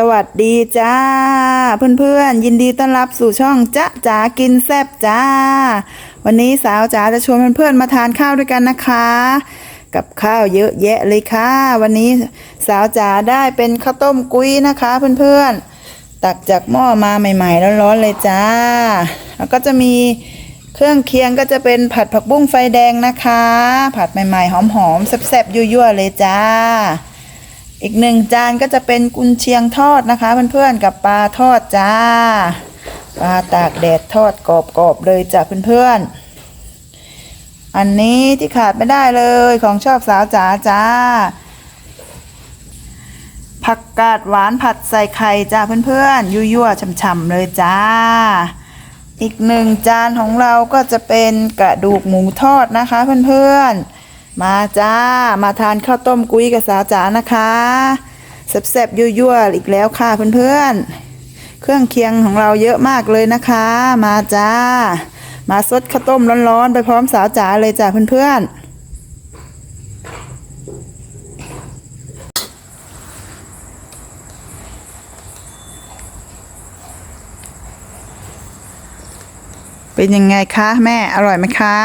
สวัสดีจ้า เพื่อนๆ ยินดีต้อนรับสู่ช่องจ๊ะจ๋ากินแซบจ้า วันนี้สาวจ๋าจะชวนเพื่อนๆมาทานข้าวด้วยกันนะคะ กับข้าวเยอะแยะเลยค่ะ วันนี้สาวจ๋าได้เป็นข้าวต้มกุ้ยนะคะ เพื่อนๆ ตักจากหม้อมาใหม่ๆร้อนๆเลยจ้า แล้วก็จะมีเครื่องเคียงก็จะเป็นผัดผักบุ้งไฟแดงนะคะ ผัดใหม่ๆหอมๆแซ่บๆยั่วๆเลยจ้า อีกหนึ่งจานก็จะเป็นกุนเชียงทอดนะคะเพื่อนๆกับปลาทอดจ้า ปลาตากแดดทอดกรอบๆเลยจ้ะเพื่อนๆ อันนี้ที่ขาดไม่ได้เลยของชอบสาวจ๋าจ้า ผักกาดหวานผัดใส่ไข่จ้าเพื่อนๆ ยั่วๆฉ่ำๆเลยจ้า อีกหนึ่งจานของเราก็จะเป็นกระดูกหมูทอดนะคะเพื่อนๆ มาจ้า มาทานข้าวต้มกุ้ยกับสาจ๋านะคะแซ่บๆยั่วๆอีกแล้วค่ะเพื่อนๆ เครื่องเคียงของเราเยอะมากเลยนะคะ มาจ้า มาซดข้าวต้มร้อนๆ ไปพร้อมสาวจ๋าเลยจ้าเพื่อนๆเป็นยังไงคะ แม่อร่อยไหมคะ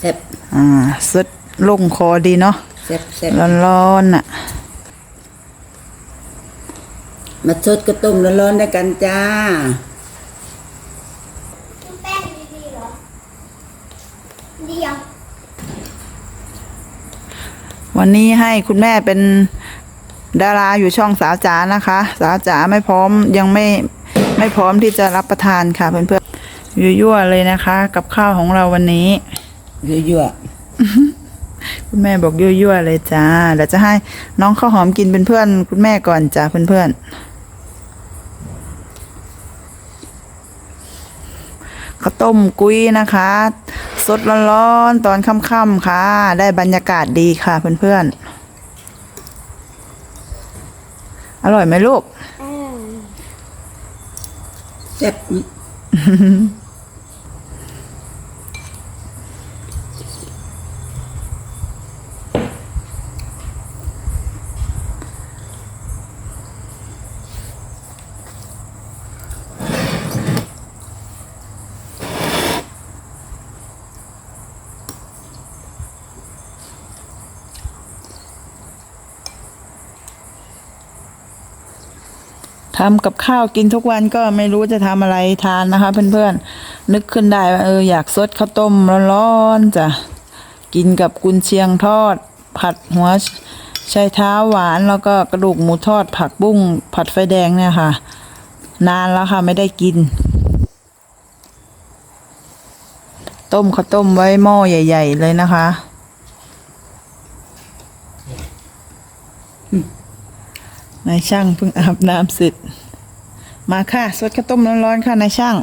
แซ่บ อ่าสดลงคอดีเนาะแซ่บแซ่บร้อนๆน่ะ มาชดกระต้มร้อนๆด้วยกันจ้าแป้งดีๆเหรอดียังวันนี้ให้คุณแม่เป็นดาราอยู่ช่องสาวจ๋านะคะ สาวจ๋าไม่พร้อมยังไม่ไม่พร้อมที่จะรับประทานค่ะเพื่อนๆยั่วๆเลยนะคะ กับข้าวของเราวันนี้ ยั่วคุณแม่บอกยั่วๆเลยจ้าเดี๋ยวจะให้น้องข้าวหอมกินเป็นเพื่อน คุณแม่ก่อนจ้าเพื่อนๆข้าวต้มกุ้ยนะคะ สดร้อนๆตอนค่ำๆค่ะ ได้บรรยากาศดีค่ะเพื่อนๆ อร่อยไหมลูกอืมๆแซ่บ ทำกับข้าวกินทุกวันก็ไม่รู้จะทำอะไรทานนะคะ เพื่อนๆ นึกขึ้นได้ว่าเอออยากซดข้าวต้มร้อนๆจ้ะกินกับกุนเชียงทอด ผัดหัวไชเท้าหวานแล้วก็กระดูกหมูทอดผักบุ้งผัดไฟแดงเนี่ยค่ะ นานแล้วค่ะไม่ได้กิน ต้มข้าวต้มไว้หม้อใหญ่ ๆ เลยนะคะ นายช่างเพิ่งอาบน้ำเสร็จ มาค่ะสดข้าวต้มร้อนๆค่ะนายช่าง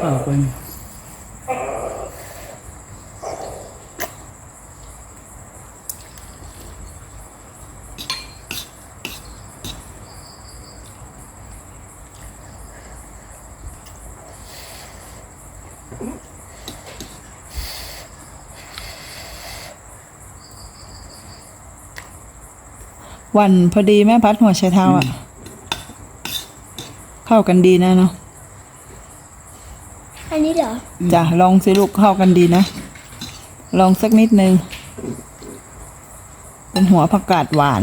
เอาคนวันพอดีแม่พัดหัวไชเท้าอะ เข้ากันดีนะเนาะอั นนี้เหรอ จ้ะลองสิลูกเข้ากันดีนะ ลองสักนิดนึง เป็นหัวผักกาดหวาน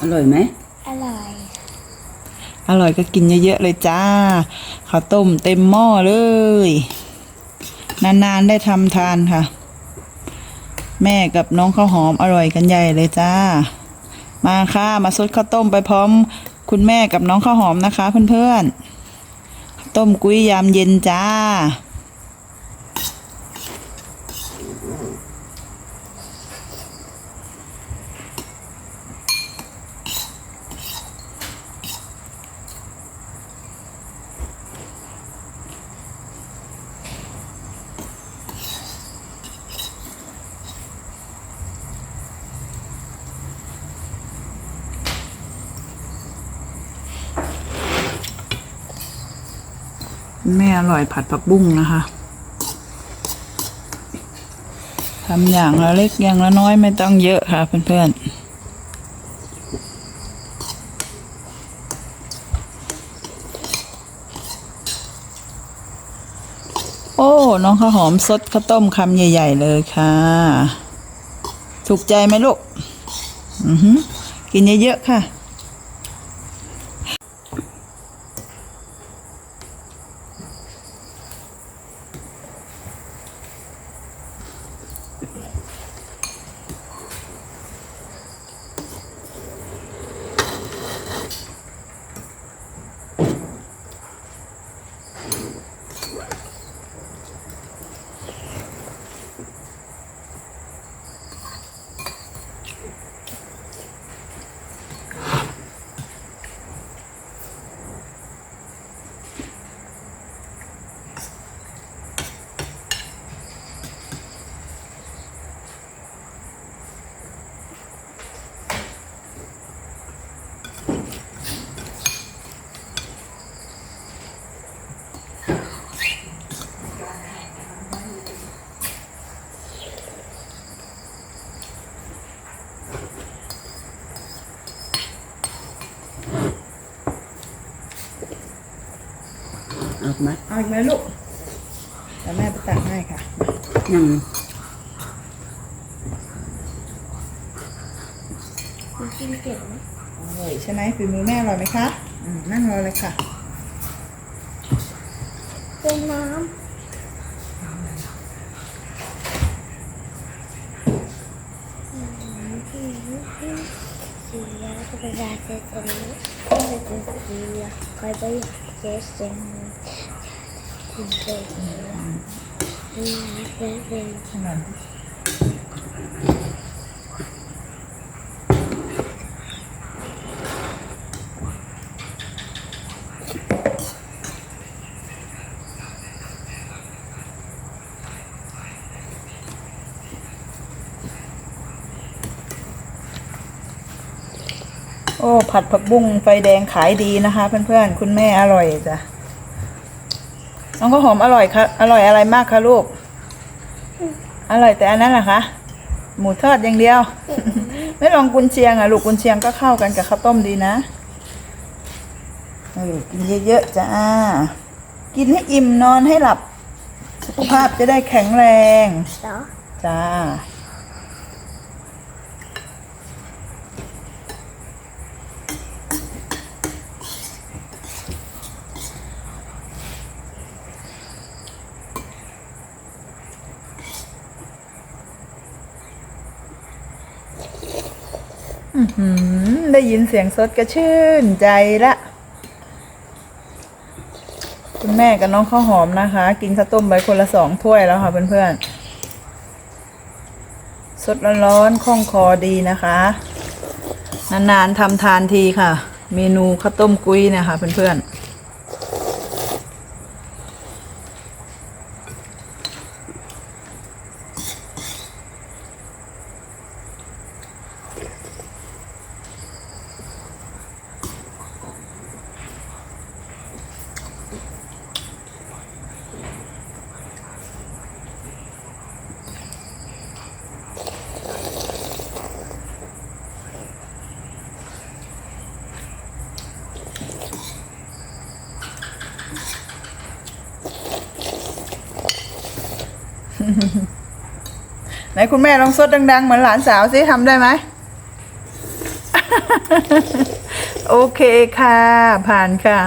อร่อยไหม อร่อย อร่อยก็กินเยอะๆเลยจ้าข้าวต้มเต็มหม้อเลย นานๆได้ทำทานค่ะ แม่กับน้องข้าวหอมอร่อยกันใหญ่เลยจ้า มาค่ะ มาซดข้าวต้มไปพร้อม คุณแม่กับน้องข้าวหอมนะคะ เพื่อนๆข้าวต้มกุ้ยยามเย็นจ้า แม่อร่อยผัดผักบุ้งนะคะทำอย่างละเล็กอย่างละน้อยไม่ต้องเยอะค่ะเพื่อนๆโอ้ น้องข้าวหอมสดข้าวต้มคำใหญ่ ๆ เลยค่ะ ถูกใจไหมลูก อือหือกินเยอะ ๆ ค่ะ ออกมาเอาอีกไหมลูกเดี๋ยวแม่ไปตักให้ค่ะนั่งคุณกินเก่งไหมอร่อยใช่ไหมฝีมือแม่อร่อยไหมคะอืมนั่งรอเลยค่ะ เป็นน้ำสียาก็เป็นยาเสพติดก็เป็นสียาคอยไปอยาก เจสเซนคุณเป็นอืมเป็นเป็น ขนาด โอ้ ผัดผักบุ้งไฟแดงขายดีนะคะเพื่อนๆคุณแม่อร่อยจ้ะน้องข้าวหอมอร่อยคะอร่อยอะไรมากคะลูก อร่อยแต่อันนั้นเหรอคะหมูทอดอย่างเดียว ไม่ลองกุนเชียงอะลูกกุนเชียงก็เข้ากันกับข้าวต้มดีนะเออกินเยอะๆจ้ากินให้อิ่มนอนให้หลับ สุขภาพจะได้แข็งแรงเหรอจ้า ได้ยินเสียงสดก็ชื่นใจละ คุณแม่กับน้องข้าวหอมนะคะ กินข้าวต้มไปคนละสองถ้วยแล้วค่ะเพื่อนๆ สดร้อนๆคล่องคอดีนะคะ นานๆทำทานทีค่ะ เมนูข้าวต้มกุ้ยเนะคะเพื่อนๆ ไหนคุณแม่ลองสดดัง ๆ เหมือนหลานสาวสิทำได้ไหม โอเคค่ะ ผ่านค่ะ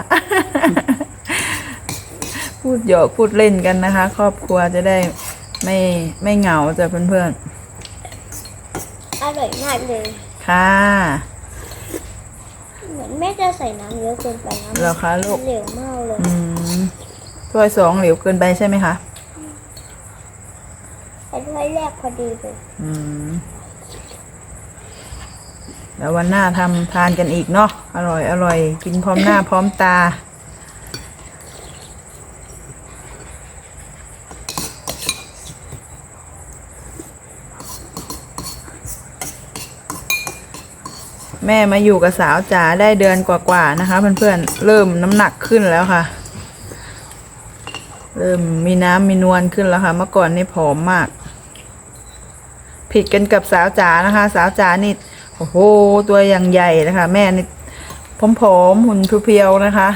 พูดหยอกพูดเล่นกันนะคะ ครอบครัวจะได้ไม่ไม่เหงาจ้ะเพื่อนอร่อยมากเลยๆค่ะ เหมือนแม่จะใส่น้ำเยอะเกินไปนะเหรอคะลูก เหลวมากเลย อืมถ้วยสองเหลวเกินไปใช่ไหมคะ แต่ถ้วยแรกพอดีเลยอืมแล้ววันหน้าทำทานกันอีกเนาะอร่อยอร่อยกินพร้อมหน้าพร้อมตา แม่มาอยู่กับสาวจ๋าได้เดือนกว่าๆนะคะ เพื่อนๆเริ่มน้ำหนักขึ้นแล้วค่ะ เริ่มมีน้ำมีนวลขึ้นแล้วค่ะ เมื่อก่อนนี่ผอมมาก ผิดกันกับสาวจ๋านะคะ สาวจ๋านี่โอ้โหตัวอย่างใหญ่นะคะ แม่นี่ผอมๆหุ่นเพรียวๆนะคะ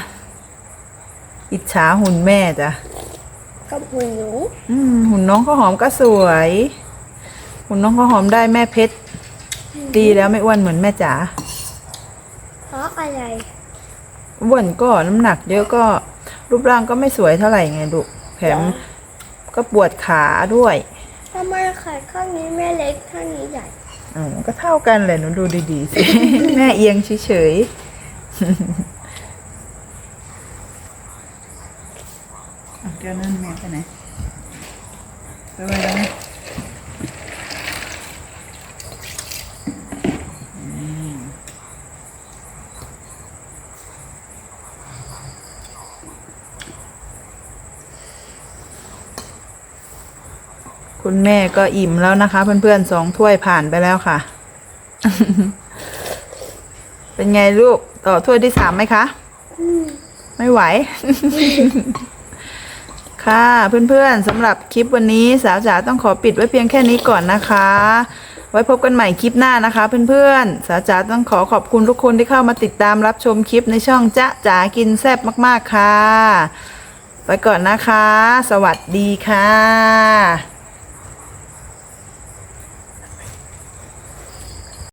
อิจฉาหุ่นแม่จ้ะกับหุ่นหนูอืมหุ่นน้องข้าวหอมก็สวย หุ่นน้องข้าวหอมได้แม่เพชรดีแล้วไม่อ้วนเหมือนแม่จ๋าเพราะอะไรอ้วนก็น้ำหนักเยอะก็รูปร่างก็ไม่สวยเท่าไหร่ไงลูกแถมก็ปวดขาด้วย ทำไมขาข้างนี้แม่เล็กข้างนี้ใหญ่อ๋อก็เท่ากันแหละหนูดูดีๆสิ แม่เอียงเฉยๆเดี๋ยวนั่นแม่ไปไหนไปไว้แล้วนะ คุณแม่ก็อิ่มแล้วนะคะ เพื่อนๆสองถ้วยผ่านไปแล้วค่ะ เป็นไงลูกต่อถ้วยที่สามไหมคะไม่ไหว ค่ะเพื่อนๆสำหรับคลิปวันนี้สาวจ๋าต้องขอปิดไว้เพียงแค่นี้ก่อนนะคะ ไว้พบกันใหม่คลิปหน้านะคะ เพื่อนๆสาวจ๋าต้องขอขอบคุณทุกคนที่เข้ามาติดตามรับชมคลิปในช่องจ๊ะจ๋ากินแซ่บมาก ๆค่ะ ไปก่อนนะคะ สวัสดีค่ะ